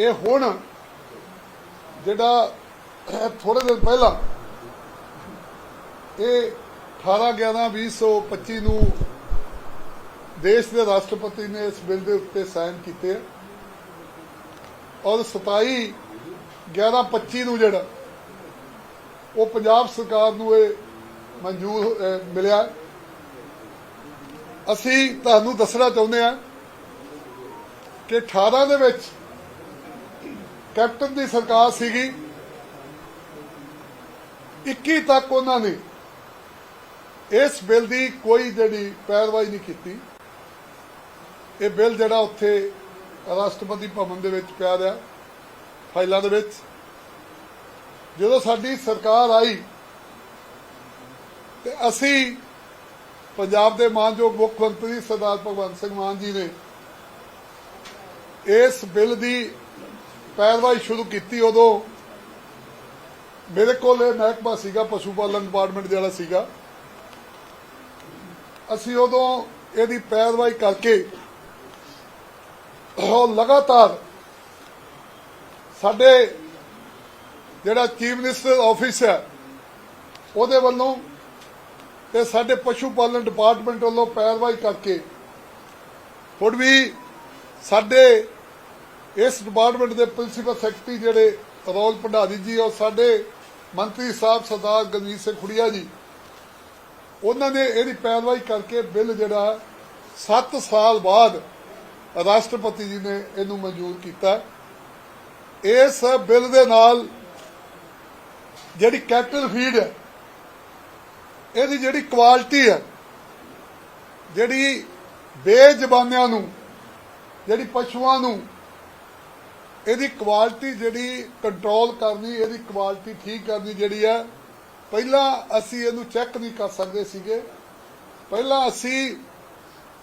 ਇਹ ਹੁਣ ਜਿਹੜਾ ਥੋੜੇ ਦਿਨ ਪਹਿਲਾਂ ਇਹ 18 11 2025 ਨੂੰ ਦੇਸ਼ ਦੇ ਰਾਸ਼ਟਰਪਤੀ ਨੇ ਇਸ ਬਿੱਲ ਦੇ ਉੱਤੇ ਸਾਈਨ ਕੀਤੇ ਆ। ਔਰ 27 11 25 ਨੂੰ ਜਿਹੜਾ ਉਹ ਪੰਜਾਬ ਸਰਕਾਰ ਨੂੰ ਇਹ ਮਨਜ਼ੂਰ ਮਿਲਿਆ। ਅਸੀਂ ਤੁਹਾਨੂੰ ਦੱਸਣਾ ਚਾਹੁੰਦੇ ਹਾਂ ਕਿ 18 ਦੇ ਵਿੱਚ ਕੈਪਟਨ ਦੀ ਸਰਕਾਰ ਸੀਗੀ। 21 ਤੱਕ ਉਹਨਾਂ ਨੇ ਇਸ ਬਿੱਲ ਦੀ ਕੋਈ ਜਿਹੜੀ ਪੈਰਵਾਈ ਨਹੀਂ ਕੀਤੀ। ਇਹ ਬਿੱਲ ਜਿਹੜਾ ਉੱਥੇ ਰਾਸ਼ਟਰਪਤੀ ਭਵਨ ਦੇ ਵਿੱਚ ਪਿਆ ਰਿਹਾ, ਫਾਈਲਾਂ ਦੇ ਵਿੱਚ। ਜਦੋਂ ਸਾਡੀ ਸਰਕਾਰ ਆਈ, ਤੇ ਅਸੀਂ ਪੰਜਾਬ ਦੇ ਮਾਨਯੋਗ ਮੁੱਖ ਮੰਤਰੀ ਸਰਦਾਰ ਭਗਵੰਤ ਸਿੰਘ ਮਾਨ ਜੀ ਨੇ ਇਸ ਬਿੱਲ ਦੀ ਪੈਰਵਾਈ ਸ਼ੁਰੂ ਕੀਤੀ ਉਦੋਂ। ਮੇਰੇ ਕੋਲ ਇਹ ਮਹਿਕਮਾ ਸੀਗਾ, ਪਸ਼ੂ ਪਾਲਣ ਡਿਪਾਰਟਮੈਂਟ ਜਿਹੜਾ ਸੀਗਾ। ਅਸੀਂ ਉਦੋਂ ਇਹਦੀ ਪੈਰਵਾਈ ਕਰਕੇ ਉਹ ਲਗਾਤਾਰ ਸਾਡੇ ਜਿਹੜਾ ਚੀਫ ਮਿਨਿਸਟਰ ਆਫਿਸ ਹੈ, ਉਹਦੇ ਵੱਲੋਂ ਤੇ ਸਾਡੇ ਪਸ਼ੂ ਪਾਲਣ ਡਿਪਾਰਟਮੈਂਟ ਵੱਲੋਂ ਪੈਰਵਾਈ ਕਰਕੇ ਹੁਣ ਵੀ ਸਾਡੇ ਇਸ ਡਿਪਾਰਟਮੈਂਟ ਦੇ ਪ੍ਰਿੰਸੀਪਲ ਸੈਕਟਰੀ ਜਿਹੜੇ ਰੋਲ ਭੰਡਾਰੀ ਜੀ ਔਰ ਸਾਡੇ ਮੰਤਰੀ ਸਾਹਿਬ ਸਰਦਾਰ ਗੰਜੀਤ ਸਿੰਘ ਖੁੜੀਆ ਜੀ। ਉਹਨਾਂ ਨੇ ਇਹਦੀ ਪੈਰਵਾਈ ਕਰਕੇ ਬਿੱਲ ਜਿਹੜਾ 7 ਸਾਲ ਬਾਅਦ ਰਾਸ਼ਟਰਪਤੀ ਜੀ ਨੇ ਇਹਨੂੰ ਮਨਜ਼ੂਰ ਕੀਤਾ। ਇਸ ਬਿੱਲ ਦੇ ਨਾਲ ਜਿਹੜੀ ਕੈਪੀਟਲ ਫੀਡ ਹੈ, ਇਹਦੀ ਜਿਹੜੀ ਕੁਆਲਿਟੀ ਹੈ, ਜਿਹੜੀ ਬੇਜ਼ਬਾਨਿਆਂ ਨੂੰ, ਜਿਹੜੀ ਪਸ਼ੂਆਂ ਨੂੰ ਇਹਦੀ ਕੁਆਲਿਟੀ ਜਿਹੜੀ ਕੰਟਰੋਲ ਕਰਨੀ, ਇਹਦੀ ਕੁਆਲਿਟੀ ਠੀਕ ਕਰਨੀ ਜਿਹੜੀ ਹੈ, ਪਹਿਲਾਂ ਅਸੀਂ ਇਹਨੂੰ ਚੈੱਕ ਨਹੀਂ ਕਰ ਸਕਦੇ ਸੀਗੇ। ਪਹਿਲਾਂ ਅਸੀਂ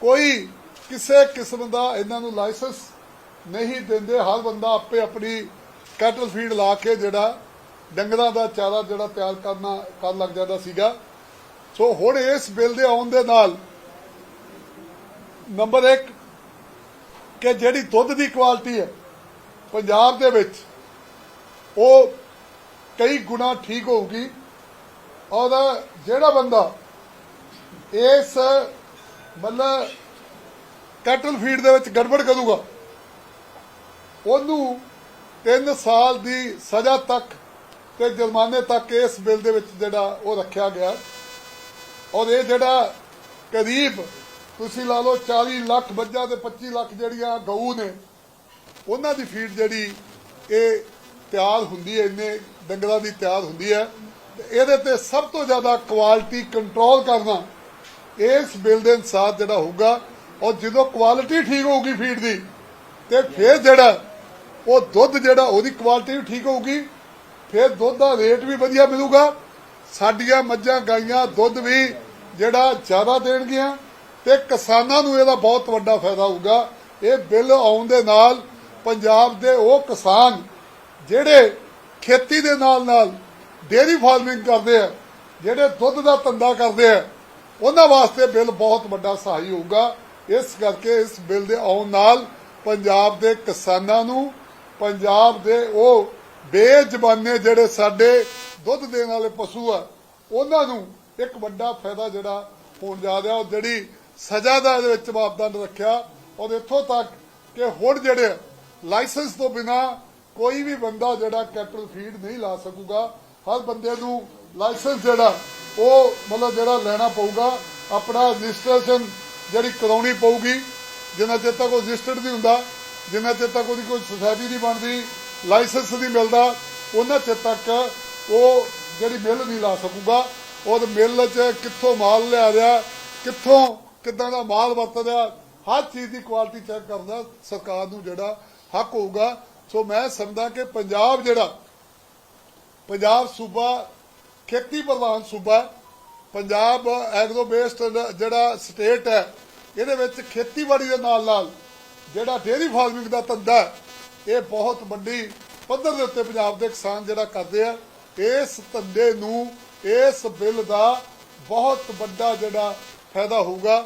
ਕੋਈ ਕਿਸੇ ਕਿਸਮ ਦਾ ਇਹਨਾਂ ਨੂੰ ਲਾਇਸੈਂਸ ਨਹੀਂ ਦਿੰਦੇ। ਹਰ ਬੰਦਾ ਆਪੇ ਆਪਣੀ ਕੈਟਲ ਫੀਡ ਲਾ ਕੇ ਜਿਹੜਾ ਡੰਗਰਾਂ ਦਾ ਚਾਰਾ ਜਿਹੜਾ ਤਿਆਰ ਕਰਨਾ ਕਰ ਲੱਗ ਜਾਂਦਾ ਸੀਗਾ। ਸੋ ਹੁਣ ਇਸ ਬਿੱਲ ਦੇ ਆਉਣ ਦੇ ਨਾਲ ਨੰਬਰ 1 ਕਿ ਜਿਹੜੀ ਦੁੱਧ ਦੀ ਕੁਆਲਿਟੀ ਹੈ ਪੰਜਾਬ ਦੇ ਵਿੱਚ ਉਹ ਕਈ ਗੁਣਾ ਠੀਕ ਹੋਊਗੀ। ਔਰ ਜਿਹੜਾ ਬੰਦਾ ਇਸ ਮਤਲਬ ਕੈਟਲ ਫੀਡ ਦੇ ਵਿੱਚ ਗੜਬੜ ਕਰੂਗਾ, ਉਹਨੂੰ 3 ਸਾਲ ਦੀ ਸਜ਼ਾ ਤੱਕ ਤੇ ਜੁਰਮਾਨੇ ਤੱਕ ਇਸ ਬਿੱਲ ਦੇ ਵਿੱਚ ਜਿਹੜਾ ਉਹ ਰੱਖਿਆ ਗਿਆ। ਔਰ ਇਹ ਜਿਹੜਾ ਕਰੀਬ ਤੁਸੀਂ ਲਾ ਲਓ 40 ਲੱਖ ਮੱਝਾਂ ਤੇ 25 ਲੱਖ ਜਿਹੜੀਆਂ ਗਊ ਨੇ ਉਹਨਾਂ ਦੀ ਫੀਡ ਜਿਹੜੀ ਇਹ ਤਿਆਰ ਹੁੰਦੀ ਹੈ, ਇੰਨੇ ਡੰਗਰਾਂ ਦੀ ਤਿਆਰ ਹੁੰਦੀ ਹੈ। ਇਹਦੇ ਤੇ ਸਭ ਤੋਂ ਜ਼ਿਆਦਾ ਕੁਆਲਿਟੀ ਕੰਟਰੋਲ ਕਰਨਾ ਇਸ ਬਿੱਲ ਦੇ ਅਨਸਾਰ ਜਿਹੜਾ ਹੋਊਗਾ, ਔਰ ਜਦੋਂ ਕੁਆਲਿਟੀ ਠੀਕ ਹੋਊਗੀ ਫੀਡ ਦੀ, ਤੇ ਫਿਰ ਜਿਹੜਾ ਉਹ ਦੁੱਧ ਜਿਹੜਾ ਉਹਦੀ ਕੁਆਲਿਟੀ ਵੀ ਠੀਕ ਹੋਊਗੀ, ਫਿਰ ਦੁੱਧ ਦਾ ਰੇਟ ਵੀ ਵਧੀਆ ਮਿਲੂਗਾ। ਸਾਡੀਆਂ ਮੱਝਾਂ, ਗਾਈਆਂ ਦੁੱਧ ਵੀ ਜਿਹੜਾ ਜ਼ਿਆਦਾ ਦੇਣਗੀਆਂ, ਤੇ ਕਿਸਾਨਾਂ ਨੂੰ ਇਹਦਾ ਬਹੁਤ ਵੱਡਾ ਫਾਇਦਾ ਹੋਊਗਾ। ਇਹ ਬਿੱਲ ਆਉਣ ਦੇ ਨਾਲ ਪੰਜਾਬ ਦੇ ਉਹ ਕਿਸਾਨ ਜਿਹੜੇ ਖੇਤੀ ਦੇ ਨਾਲ ਨਾਲ ਡੇਅਰੀ ਫਾਰਮਿੰਗ ਕਰਦੇ ਆ, ਜਿਹੜੇ ਦੁੱਧ ਦਾ ਧੰਦਾ ਕਰਦੇ ਆ, ਉਹਨਾਂ ਵਾਸਤੇ ਬਿੱਲ ਬਹੁਤ ਵੱਡਾ ਸਹਾਈ ਹੋਊਗਾ। ਇਸ ਕਰਕੇ ਇਸ ਬਿੱਲ ਦੇ ਆਉਣ ਨਾਲ ਪੰਜਾਬ ਦੇ ਕਿਸਾਨਾਂ ਨੂੰ, ਪੰਜਾਬ ਦੇ ਉਹ ਬੇਜ਼ਬਾਨੇ ਜਿਹੜੇ ਸਾਡੇ ਦੁੱਧ ਦੇਣ ਵਾਲੇ ਪਸ਼ੂ ਆ, ਉਹਨਾਂ ਨੂੰ ਇੱਕ ਵੱਡਾ ਫਾਇਦਾ ਜਿਹੜਾ ਹੋਣ ਜਾ ਰਿਹਾ, ਉਹ ਜਿਹੜੀ ਸਜ਼ਾ ਦਾ ਇਹਦੇ ਵਿੱਚ ਮਾਪਦੰਡ ਰੱਖਿਆ, ਔਰ ਇੱਥੋਂ ਤੱਕ ਕਿ ਹੁਣ ਜਿਹੜੇ ਲਾਇਸੈਂਸ ਤੋਂ ਬਿਨਾ ਕੋਈ ਵੀ ਬੰਦਾ ਜਿਹੜਾ ਕੈਟਲ ਫੀਡ ਨਹੀਂ ਲਾ ਸਕੂਗਾ, ਹਰ ਬੰਦੇ ਨੂੰ ਲਾਇਸੈਂਸ ਜਿਹੜਾ, ਉਹ ਮਤਲਬ ਜਿਹੜਾ ਲੈਣਾ ਪਊਗਾ। ਆਪਣਾ ਰਜਿਸਟ੍ਰੇਸ਼ਨ ਜਿਹੜੀ ਕਰਾਉਣੀ ਪਊਗੀ, ਜਿੰਨਾ ਚਿਰ ਤੱਕ ਉਹ ਰਜਿਸਟਰਡ ਨਹੀਂ ਹੁੰਦਾ, ਜਿੰਨਾ ਚਿਰ ਤੱਕ ਉਹਦੀ ਕੋਈ ਸੁਸਾਇਟੀ ਨਹੀਂ ਬਣਦੀ, ਲਾਇਸੈਂਸ ਨਹੀਂ ਮਿਲਦਾ, ਉਹਨਾਂ ਚਿਰ ਤੱਕ ਉਹ ਜਿਹੜੀ ਮਿਲ ਨਹੀਂ ਲਾ ਸਕੂਗਾ। ਉਹ ਮਿਲ 'ਚ ਕਿੱਥੋਂ ਮਾਲ ਲਿਆ ਰਿਹਾ, ਕਿੱਥੋਂ ਕਿੱਦਾਂ ਦਾ ਮਾਲ ਵਰਤ ਰਿਹਾ ਹਰ ਚੀਜ਼ ਦੀ ਕੁਆਲਿਟੀ ਚੈੱਕ ਕਰਦਾ ਸਰਕਾਰ ਨੂੰ ਜਿਹੜਾ ਹੱਕ ਹੋਊਗਾ। ਸੋ ਮੈਂ ਸਮਝਦਾ ਕਿ ਪੰਜਾਬ ਜਿਹੜਾ, ਪੰਜਾਬ ਸੂਬਾ, ਖੇਤੀ ਪ੍ਰਧਾਨ ਸੂਬਾ, ਪੰਜਾਬ ਐਗਰੋ ਬੇਸਡ ਜਿਹੜਾ ਸਟੇਟ ਹੈ, ਇਹਦੇ ਵਿੱਚ ਖੇਤੀਬਾੜੀ ਦੇ ਨਾਲ ਨਾਲ ਜਿਹੜਾ ਡੇਅਰੀ ਫਾਰਮਿੰਗ ਦਾ ਧੰਦਾ ਇਹ ਬਹੁਤ ਵੱਡੀ ਪੱਧਰ ਦੇ ਉੱਤੇ ਪੰਜਾਬ ਦੇ ਕਿਸਾਨ ਜਿਹੜਾ ਕਰਦੇ ਆ, ਇਸ ਧੰਦੇ ਨੂੰ ਇਸ ਬਿੱਲ ਦਾ ਬਹੁਤ ਵੱਡਾ ਜਿਹੜਾ ਫਾਇਦਾ ਹੋਊਗਾ।